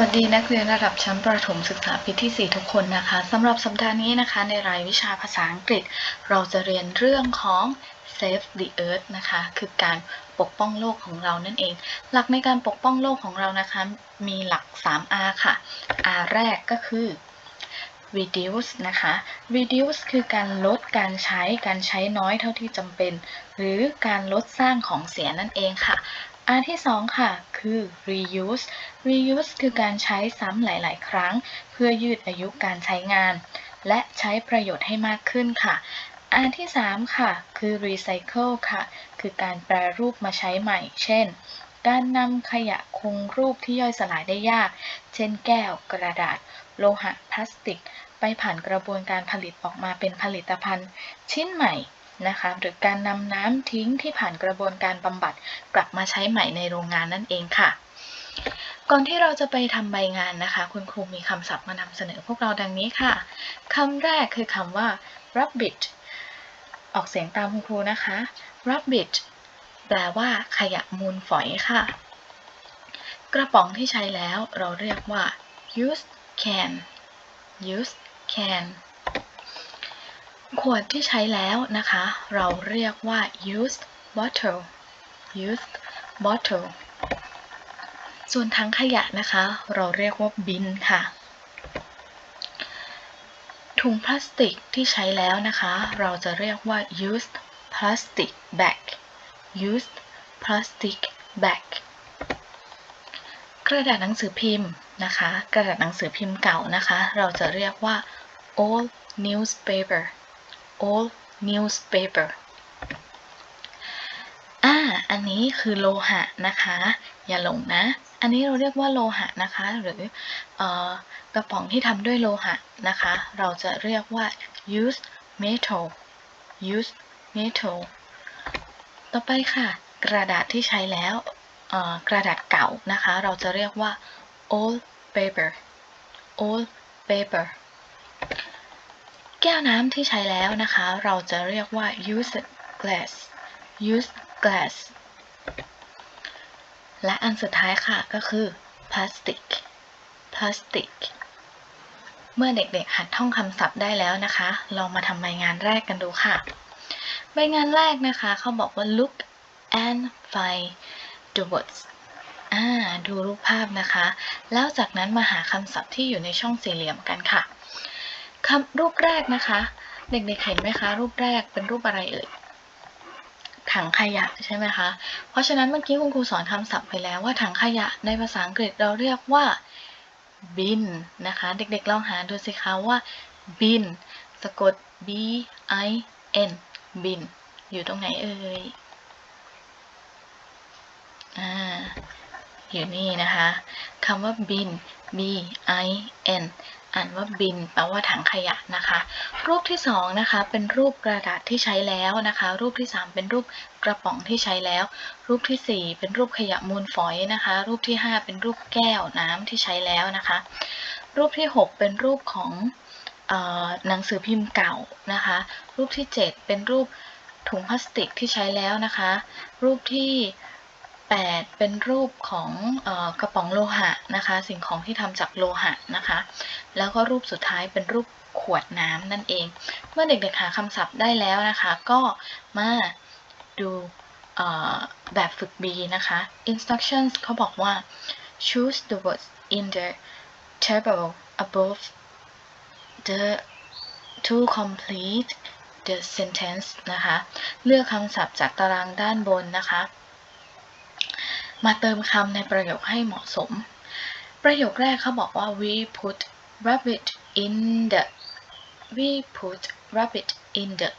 วัสดีนักเรียนระดับชั้นประถมศึกษาปีที่ 4 ทุกคนนะคะสำหรับสัปดาห์นี้นะคะ ในรายวิชาภาษาอังกฤษ เราจะเรียนเรื่องของ save the earth นะคะ คือการปกป้องโลกของเรานั่นเอง หลักในการปกป้องโลกของเรานะคะ มีหลัก 3R ค่ะ R แรกก็คือ reduce นะคะ reduce คือการลดการใช้ การใช้น้อยเท่าที่จำเป็น หรือการลดสร้างของเสียนั่นเองค่ะ อันที่สองค่ะ คือ reuse reuse คือการใช้ซ้ำหลาย ๆ ครั้ง เพื่อยืดอายุการใช้งาน และใช้ประโยชน์ให้มากขึ้นค่ะอันที่ 3 ค่ะ คือ recycle ค่ะ คือการแปรรูปมาใช้ใหม่ เช่น การนำขยะคงรูปที่ย่อยสลายได้ยาก เช่นแก้ว กระดาษ โลหะ พลาสติก ไปผ่านกระบวนการผลิตออกมาเป็นผลิตภัณฑ์ ชิ้นใหม่ นะคะหรือการนำน้ำทิ้งที่ผ่านกระบวนการบำบัดกลับมาใช้ใหม่ในโรงงานนั่นเองค่ะ ก่อนที่เราจะไปทำใบงานนะคะ คุณครูมีคำศัพท์มานำเสนอพวกเราดังนี้ค่ะคำแรกคือคำว่า rubbish ออกเสียงตามคุณครูนะคะ rubbish แปลว่าขยะมูลฝอยค่ะ กระป๋องที่ใช้แล้วเราเรียกว่า used can used can ขวดที่ใช้แล้วนะคะ เราเรียกว่า used bottle used bottle ส่วนทั้งขยะนะคะ เราเรียกว่าบินค่ะ ถุงพลาสติกที่ใช้แล้วนะคะ เราจะเรียกว่า used plastic bag used plastic bag กระดาษหนังสือพิมพ์นะคะ กระดาษหนังสือพิมพ์เก่านะคะ เราจะเรียกว่า old newspaper old newspaper อ่า อันนี้คือโลหะนะคะ อย่าหลงนะ อันนี้เราเรียกว่าโลหะนะคะ หรืออกระป๋องที่ทำด้วยโลหะนะคะ เราจะเรียกว่า used metal used metal ต่อไปค่ะ กระดาษที่ใช้แล้วกระดาษเก่านะคะ เราจะเรียกว่า old paper old paper แก้วน้ำที่ใช้แล้วนะคะ เราจะเรียกว่า used glass used glass และอันสุดท้ายค่ะก็คือ plastic plastic เมื่อเด็กๆ หัดท่องคำศัพท์ได้แล้วนะคะลองมาทำใบงานแรกกันดูค่ะ ใบงานแรกนะคะเขาบอกว่า look and find the words อ่าดูรูปภาพนะคะ แล้วจากนั้นมาหาคำศัพท์ที่อยู่ในช่องสี่เหลี่ยมกันค่ะ คำรูปแรกนะคะ เด็กๆเห็นไหมคะ รูปแรกเป็นรูปอะไรเอ่ยถังขยะใช่ไหมคะ เพราะฉะนั้นเมื่อกี้คุณครูสอนคำศัพท์ไปแล้วว่าถังขยะในภาษาอังกฤษเราเรียกว่า bin นะคะ เด็กๆลองหาดูสิคะว่า bin สะกด b i n bin อยู่ตรงไหนเอ่ยอ่าอยู่นี่นะคะคำว่า bin b i n อ่านว่าบินแปลว่าถังขยะนะคะ รูปที่สองนะคะเป็นรูปกระดาษที่ใช้แล้วนะคะ รูปที่สามเป็นรูปกระป๋องที่ใช้แล้ว รูปที่สี่เป็นรูปขยะมูลฝอยนะคะ รูปที่ห้าเป็นรูปแก้วน้ำที่ใช้แล้วนะคะ รูปที่หกเป็นรูปของหนังสือพิมพ์เก่านะคะ รูปที่เจ็ดเป็นรูปถุงพลาสติกที่ใช้แล้วนะคะ รูปที่ 8 เป็นรูปของอกระป๋องโลหะนะคะ สิ่งของที่ทำจากโลหะนะคะ แล้วก็รูปสุดท้ายเป็นรูปขวดน้ำนั่นเอง เมื่อเด็กๆหาคำศัพท์ได้แล้วนะคะ ก็มาดูแบบฝึก B นะคะ instructions เขาบอกว่า choose the words in the table above the to complete the sentence นะคะ เลือกคำศัพท์จากตารางด้านบนนะคะ มาเติมคำในประโยคให้เหมาะสม ประโยคแรกเขาบอกว่า we put rabbit in the we put rabbit in the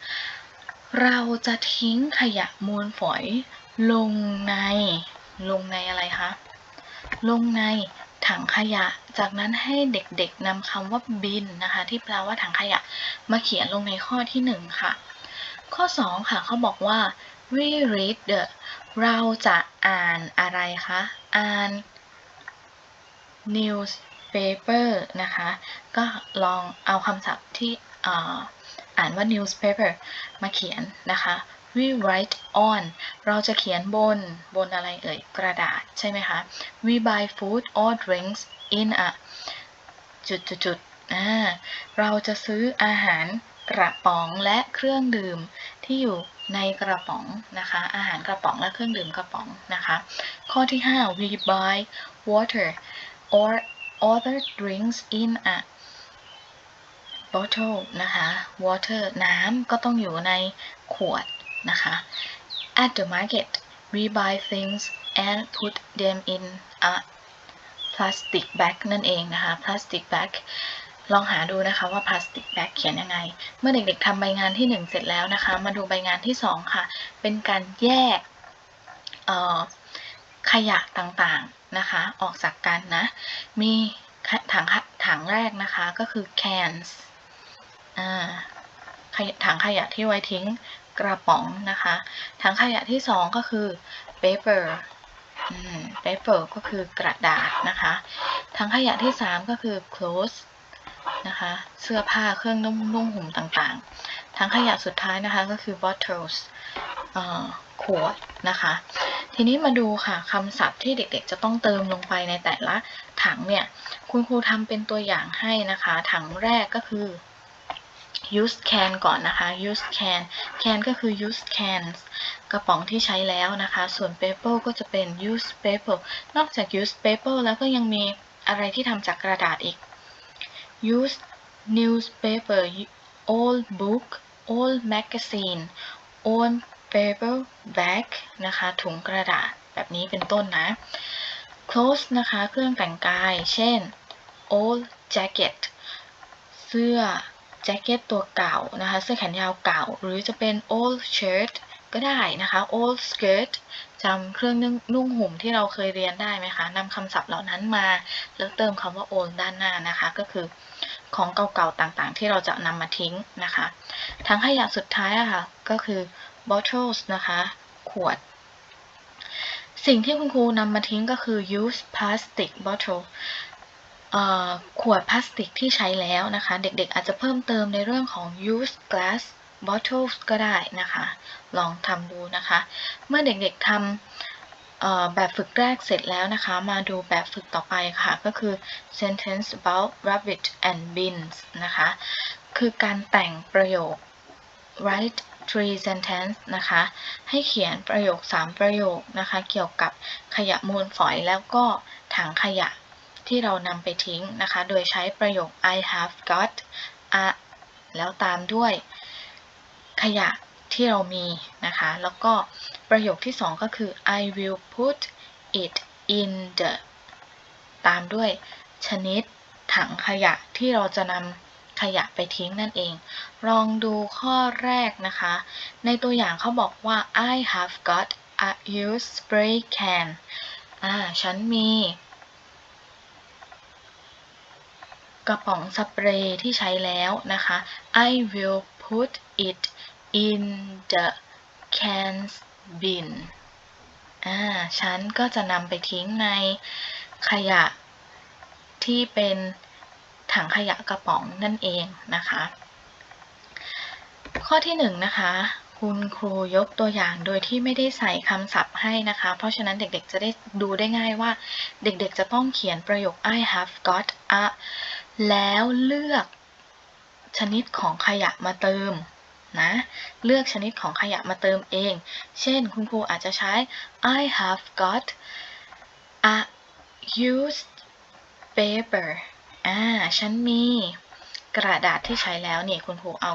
เราจะทิ้งขยะมูลฝอยลงใน ลงในอะไรคะ ลงในถังขยะ จากนั้นให้เด็กๆนำคำว่าบินนะคะ ที่แปลว่าถังขยะ มาเขียนลงในข้อที่หนึ่งค่ะ ข้อ 2 ค่ะเขาบอกว่า we read the เราจะอ่านอะไรคะ อ่าน newspaper นะคะ ก็ลองเอาคำศัพท์ที่อ่าอ่านว่า newspaper มาเขียนนะคะ we write on เราจะเขียนบน บนอะไรเอ่ย กระดาษใช่ไหมคะ we buy food or drinks in a จุดจุดจุดเราจะซื้ออาหารกระป๋องและเครื่องดื่มที่อยู่ ในกระป๋องนะคะ อาหารกระป๋องและเครื่องดื่มกระป๋องนะคะ ข้อที่ 5 we buy water or other drinks in a bottle นะคะ water น้ำก็ต้องอยู่ในขวดนะคะ at the market we buy things and put them in a plastic bag นั่นเองนะคะ plastic bag ลองหาดูนะคะว่า plastic bag เขียนยังไง เมื่อเด็กๆทำใบงานที่ 1 เสร็จแล้วนะคะ มาดูใบงานที่ 2 ค่ะ เป็นการแยกขยะต่างๆนะคะ ออกจากกันนะ มีถังถังแรกนะคะก็คือ cans ถังขยะที่ไว้ทิ้งกระป๋องนะคะ ถังขยะที่ 2 ก็คือ paper paper ก็คือกระดาษนะคะ ถังขยะที่ 3 ก็คือ clothes นะคะ เสื้อผ้าเครื่องนุ่งนุ่งห่มต่างๆถังขยะสุดท้ายนะคะก็คือ bottles ขวดนะคะ ทีนี้มาดูค่ะคำศัพท์ที่เด็กๆ จะต้องเติมลงไปในแต่ละถังเนี่ย คุณครูทำเป็นตัวอย่างให้นะคะ ถังแรกก็คือ use can ก่อนนะคะ use can can ก็คือ use cans กระป๋องที่ใช้แล้วนะคะ ส่วน paper ก็จะเป็น use paper นอกจาก use paper แล้วก็ยังมีอะไรที่ทำจากกระดาษอีก use newspaper old book old magazine old paper bag นะคะ ถุงกระดาษแบบนี้เป็นต้นนะ clothes นะคะ เครื่องแต่งกาย เช่น old jacket เสื้อแจ็คเก็ตตัวเก่านะคะ เสื้อแขนยาวเก่า หรือจะเป็น old shirt ก็ได้นะคะ old skirt จำเครื่องนุ่งห่มที่เราเคยเรียนได้ไหมคะนำคำศัพท์เหล่านั้นมา แล้วเติมคำว่า old ด้านหน้านะคะ ก็คือของเก่าๆต่างๆ ที่เราจะนำมาทิ้งนะคะ ทั้งขยะสุดท้ายอะคะ่ะก็คือ bottles นะคะ ขวด สิ่งที่คุณครูนำมาทิ้งก็คือ use plastic bottle ขวดพลาสติกที่ใช้แล้วนะคะ เด็กๆอาจจะเพิ่มเติมในเรื่องของ use glass bottles ก็ได้นะคะ ลองทำดูนะคะ เมื่อเด็กๆทำแบบฝึกแรกเสร็จแล้วนะคะ มาดูแบบฝึกต่อไปค่ะ ก็คือ sentence about rabbit and beans นะคะ คือการแต่งประโยค write three sentence นะคะ ให้เขียนประโยค 3 ประโยคนะคะ เกี่ยวกับขยะมูลฝอยแล้วก็ถังขยะที่เรานำไปทิ้งนะคะ โดยใช้ประโยค I have got a แล้วตามด้วย ยะที่เรามีนะคะ แล้วก็ประโยคที่ 2 ก็คือ I will put it in the ตามด้วยชนิดถังขยะที่เราจะนำขยะไปทิ้งนั่นเอง ลองดูข้อแรกนะคะ ในตัวอย่างเขาบอกว่า I have got a used spray can อ่า ฉันมี กระป๋องสเปรย์ที่ใช้แล้วนะคะ I will put it in the cans bin อ่าฉันก็จะนำไปทิ้งในขยะที่เป็นถังขยะกระป๋องนั่นเองนะคะ ข้อที่หนึ่งนะคะคุณครูยกตัวอย่างโดยที่ไม่ได้ใส่คำศัพท์ให้นะคะ เพราะฉะนั้นเด็กๆจะได้ดูได้ง่ายว่าเด็กๆจะต้องเขียนประโยค I have got a แล้วเลือกชนิดของขยะมาเติม นะ เลือกชนิดของขยะมาเติมเอง เช่น คุณครูอาจจะใช้ I have got a used paper อ่า ฉันมีกระดาษที่ใช้แล้วเนี่ยคุณครูเอา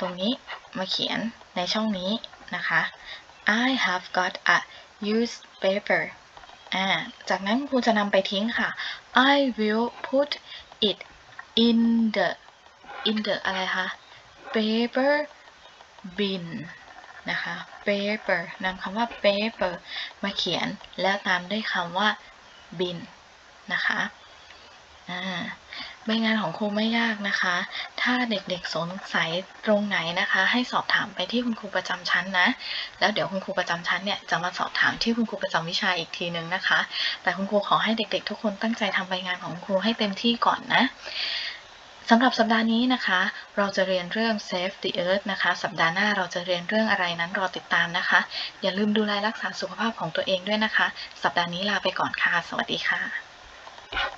ตรงนี้มาเขียนในช่องนี้นะคะ I have got a used paper อ่า จากนั้นครูจะนำไปทิ้งค่ะ I will put it in the in the อะไรคะ paper bin นะคะ paper นำคำว่า paper มาเขียนแล้วตามด้วยคำว่า bin นะคะอ่าใบงานของครูไม่ยากนะคะ ถ้าเด็กๆสงสัยตรงไหนนะคะ ให้สอบถามไปที่คุณครูประจำชั้นนะ แล้วเดี๋ยวคุณครูประจำชั้นเนี่ยจะมาสอบถามที่คุณครูประจำวิชาอีกทีนึงนะคะ แต่คุณครูขอให้เด็กๆ ทุกคนตั้งใจทำใบงานของครูให้เต็มที่ก่อนนะ สำหรับสัปดาห์นี้นะคะ เราจะเรียนเรื่อง Save the Earth นะคะ สัปดาห์หน้าเราจะเรียนเรื่องอะไรนั้นรอติดตามนะคะ อย่าลืมดูแลรักษาสุขภาพของตัวเองด้วยนะคะ สัปดาห์นี้ลาไปก่อนค่ะ สวัสดีค่ะ